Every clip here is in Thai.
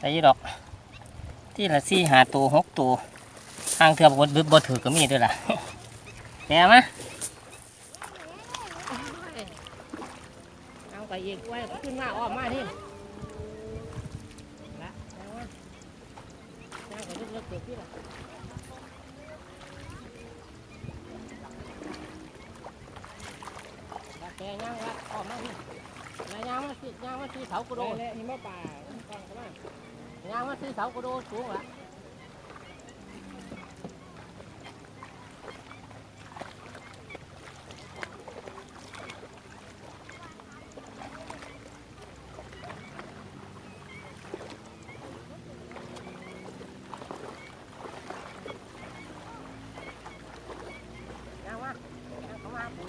ได้ยี่ดอก ที่ละสี่หาตัวหกตัวทางเทือบดบดถือก็มีด้วยล่ะแกมะเอาไปอีกไว้ขึ้นมาอ้อมมาที่ละเอาวะเอาไปเลือกๆเก็บที่ละละแกย่างละอ้อมมาที่ละย่างมาที่ย่างมาที่เสากระโดดเลยหิมะป่องเข้ามา ย่างมาที่เสากระโดดสูงละ ย่างมาย่างเข้ามาปู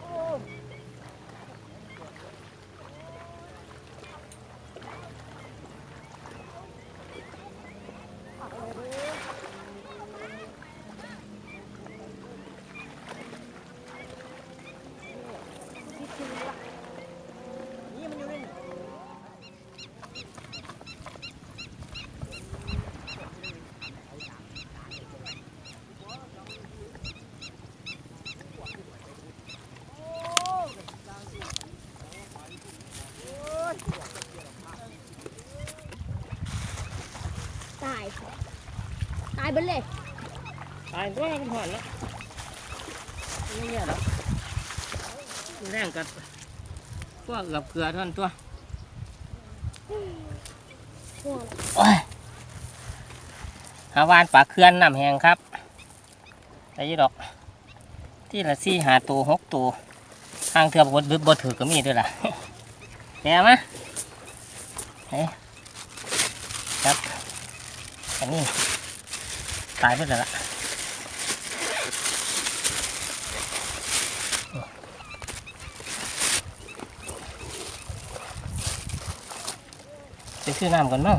โอ้นี่มันอยู่นี่ ตาย ตายไปเลยตายตัวมันหอนแล้วนี่เนี่ยหรอแรงกับตัวเกือบเกลือเท่านั้นตัวห่วงโอ้ยหาวานปลาเขื่อนน้ำแห้งครับได้อยี่ดอก ที่ละสี่หาตัวหกตัวทางเทือบดบดถือก็มีด้วยล่ะแกมะเฮ้ยครับอันนี้ ตายไปแล้วล่ะไปซื้อน้ำก่อนมั้ง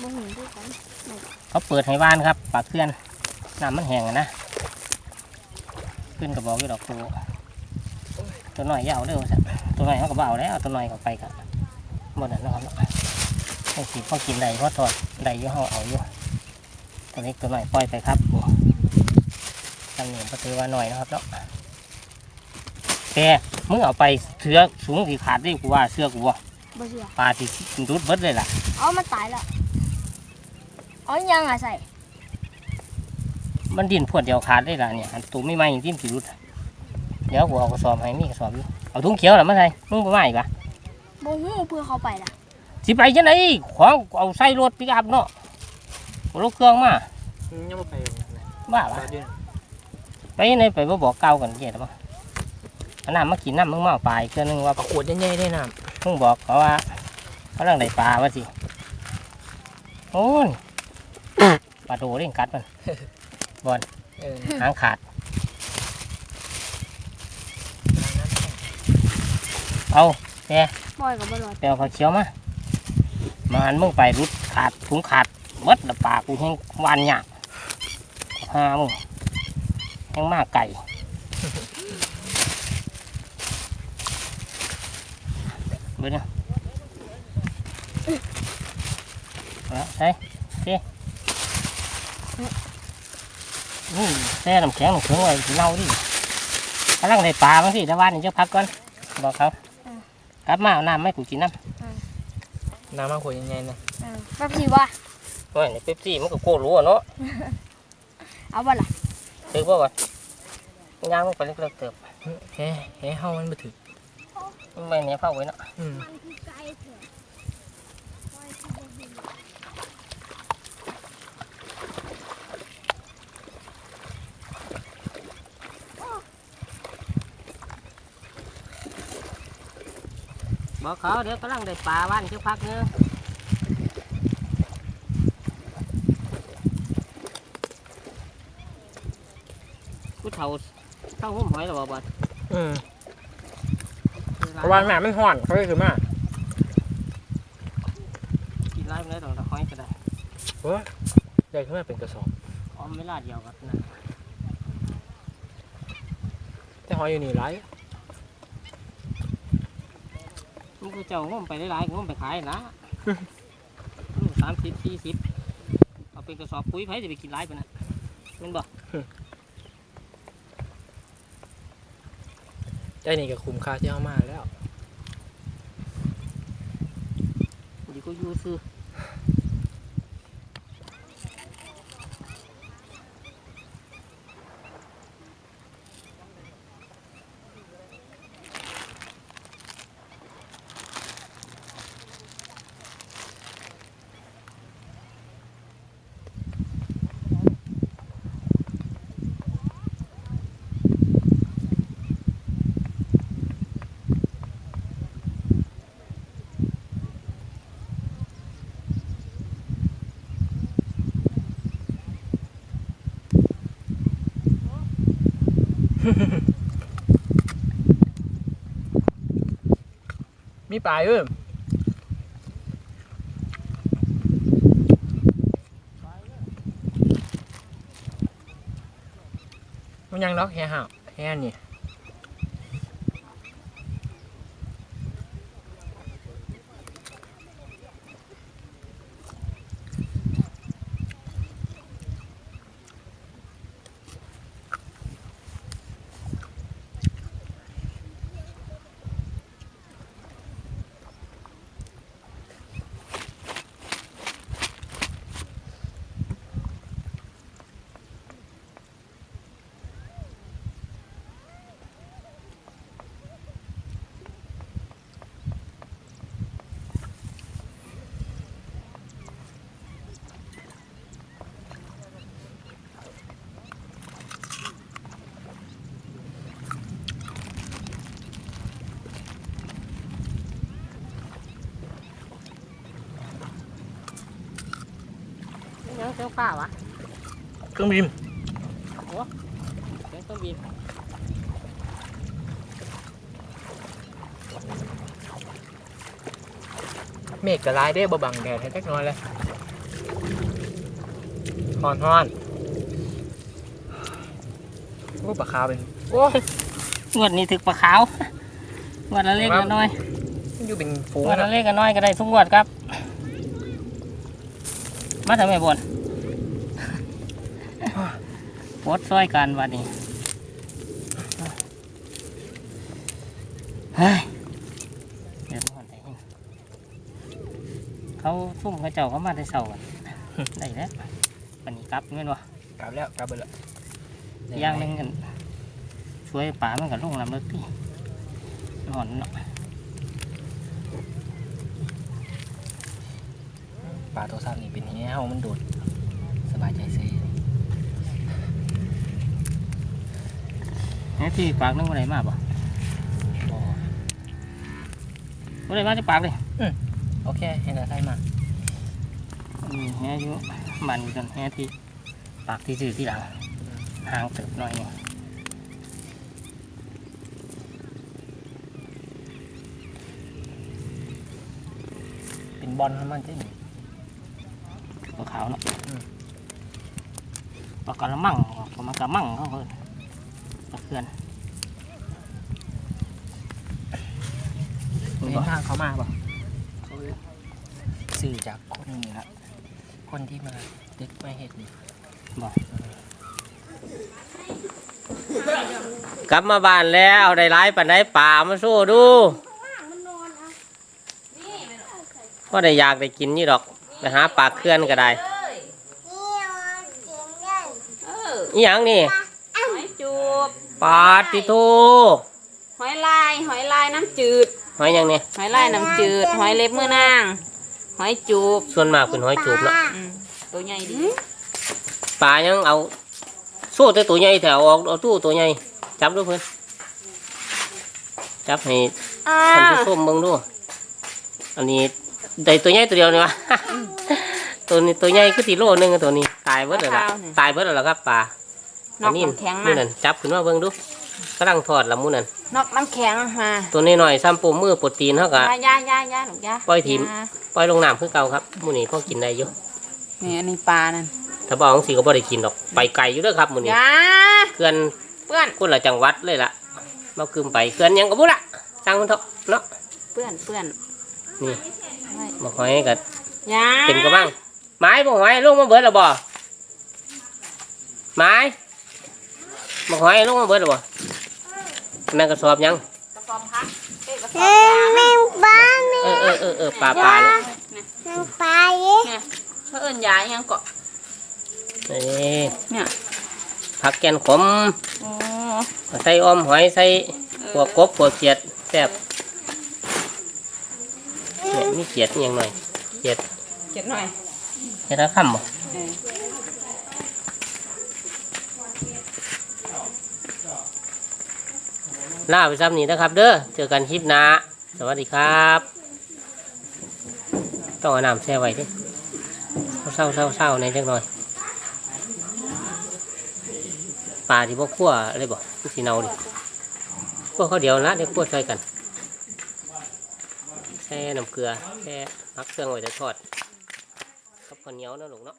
บ่เห็นด้วยกันเขาเปิดให้บ้านครับ ปากเขื่อนน้ำมันแห้งอะนะ ขึ้นกระบอกอยู่ดอกตัวตัวหน่อยอยาเอาเด้อสัตัวหน่อยเขาก็บเอาแล้วตัวหน่อยเขาไปกับหมดแล้วนะครับไอ้สีพอกินได้พอทอดได้อยู่ห้องเอาอยู่ ตัวเล็กตัวหน่อยปล่อยไปครับทำเหนียวก็ถือว่าหน่อยนะครับเนาะแกมึงเอาไปเสือสูงสีขาดได้กูว่าเสื้อกูว่าบ่เชื่อปลาที่รุดเบิดเลยล่ะเอามันตายแล้วเอายังอะใส่ มันดินพวดเดียวขาดได้ละเนี่ยอันตัวไม่ไหม้ดิ้นสีรุดอะเดี๋ยวกูเอากระสอบให้มีกระสอบอยู่เอาถุงเขียวหรือไม่ใช่มึงไปไหม้อีกปะบ่ฮู้เพื่อเขาไปล่ะสิไปจังไหนของเอาใส่รถปิกอัพเนาะ รถเครื่องมายังไม่ไปบ้าปะไปยังไงไปบ่บอกเก่ากันเกี่ยหรือเปล่าอันน้ำมากินน้ำมึงมาเอาปลาอีกเทื่อนึงว่าปลาขวดใหญ่ๆได้น้มึงบอกเขาว่าเขาเรื่องได้ปลาว่าสิโอ้ยปลาโดเร่งกัดมันำเออหางขาด เอาปล่อยกับบ่รอดไปเอาผักเขียวมามาหันมึงไปรุดขาดถุงขาด เบิดละปากกูแห้งวานหยาหามึงแห้งมากไก่เบิดเนี่ยเอาละใช่เจ๊นี่แช่น้ำแข็งน้ำแข็งไว้สิเน่าดิกำลังได้ปลาบ้างสิเดี๋ยววานนี่จะพักก่อน บอกเขากลับมาเอาน้ำไม่กูกินน้ำน้ำมาขวดใหญ่ๆนะเออแป๊บสิว่า โอ้ยในเป๊ปซี่มันก็โคตรรู้อะเนาะเอาบ่ล่ะถือป่าวะย่างลงไปเล็กๆเติบเฮ้เฮ้เฮามันมาถึงมันไม่เนี้ยเฝ้าไว้เนาะอืมบอกเขาเดี๋ยวกำลังได้ปลาบ้านเจ้าพักเนื้อะกูเท่าเท่าหุ้มหอยหรอบ่บ่อืมเพราะว่าแม่มันห่อนเขาเลยคือมากินไรไม่ได้ดอกแต่หอยก็ได้ใหญ่ขึ้นมาเป็นกระสอบออมเวลาเดียวกันนะแต่หอยอยู่นี่ไรมึงกูเจ้างมไปหลายๆงมไปขายนะอลูกสามสิบสี่สิบเอาเป็นกระสอบปุ๋ยไผจะไปกินไรปะนะแมันบอก ได้นี่ก็คุ้มค่าที่เอามาแล้วดีก็อยูซื้อ มีปลาอยู่มันยังล็อกแฮห่าแฮนี่ เสียงฟ้าวะเครื่องบินเสียงเครื่องบินเมฆกระลายได้บ่บังแดดให้จักหน้อยเลยฮอนฮอนโอ้ปลาขาวเป็นโอ้งวดนี้ถึกปลาขาวงวดละเล็กละน้อยมันอยู่เป็นฝูงงวดนะละเล็กละน้อยก็ได้ทุกงวดครับ มาทำไมบ่น ปวดซอยกันวันนี้เฮ้ยเดือดร้อนได้ยังเขาซุ่มเขาเจ้าเขามาได้เสากันได้แล้ววันนี้กลับเงินวะกลับแล้วกลับไปแล้วอย่างหนึ่งกันช่วยป่ามันกับลงลำเลิกที่นอนเนาะปลาตัวซ้ำนี่เป็นแห้วมันโดดสบายใจเซ่ นี่ที่ปากนึงอะไรมาบ่บ่อะไรมาจะปากเลยโอเคเห็นอะไรมามีแห่อยู่มันอยู่จนแห่ที่ปากที่ซื่อที่หลังห่างเติบหน่อยหนึ่งเป็นบอลของมันใช่ไหมตัวขาวเนาะอืมปากกระมังปากมันกระมังเขาเพิ่นปาก เขื่อนเห็นทางเขามาป่ะเขาสื่อจากคนนี่ละคนที่มาดึกมาเห็ดนี่กลับมาบ้านแล้วได้ร้ายปันได้ป่ามาสู้ดูมันนอนอะก็ได้อยากได้กินนี่ดอกไปหาปากเขื่อนก็ได้นี่มันเจ๋งได้เอออีหยังนี่หอยจูบ ปาติโตหอยลายหอยลายน้ำจืด หอยหยังนี่หอยลายน้ำจืด หอยเล็บมือนาง หอยจูบส่วนมากเป็นหอยจูบเนาะอืมตัวใหญ่ดีปลายังเอาสู้แต่ตัวใหญ่แถวออกเอาตู้ตัวใหญ่จับดูเพื่อนจับให้อ่าท่านผู้ชมเบิ่งดูอันนี้ได้ตัวใหญ่ตัวเดียวนี่วะ ตัวนี้ตัวใหญ่คือตีโลนึงอะตัวนี้ตายเบิดแล้วล่ะตายเบิดแล้วล่ะครับปลา นอกนี้น้ำแข็งมูมานั่นจับขึ้นมาเบิ่งดูกำลังทอดละมูนั่นนอกน้ำแข็งมาตัวนี้หน่อยซ้ำปูมือโปรตีนเท่ากับยายายายาหนูยาปล่อยถิ่มาปล่อยลงน้ำคือเก่าครับมูนี่พอกินได้อยู่นี่อันนี้ปลานั่นถ้าบอกของสีก็บ่ได้กินหรอกไปไกลอยู่เด้อครับมูนี่ยาเพื่อนเปื้อนคนละจังหวัดเลยล่ะมาคืมไปเพื่อนหยังก็บ่ละจังมันเถอะเนาะเปื้อนเปื้อนนี่มาหอยกับยาเต็มกระบังไม้บ่หอยลงมาเบิดแล้วบ่ไม้ มาหอยลงมาเบิดแล้วบ่นั่นกระสอบยังกระสอบพักเอ้ยกระสเออบอยางแมงบ้าแมเออเออเออเออปลาปลาเลยแมงปลาเอ๊ะเนี่ยเขาเอิ้นยาอิหยังเกาะนี่เนี่ยผักแกนขมโอ้ใส่อ้อมหอยใส่เออหัวกบหัวเขียดแซ่บเนี่ยมีเขียดอหย่างหน่อยเขียดเก็บหน่อยเขียดละคำบ่ เออ ลาไปซ้ำนี้นะครับ เด้อเจอกันคลิปหน้าสวัสดีครับ ต้องเอาน้ำแช่ไว้ดิเศร้าเศร้าเศร้าในอยจังหน่อยปลาที่พวกขั้วอะไรบ่มันสีเนาดิพวกเขาเดียวนะเดี๋ยวขั้วใส่กันแช่น้ำเกลือแช่พักเครื่องไว้จะทอดกับข้าวเหนียวนะลูกเนาะ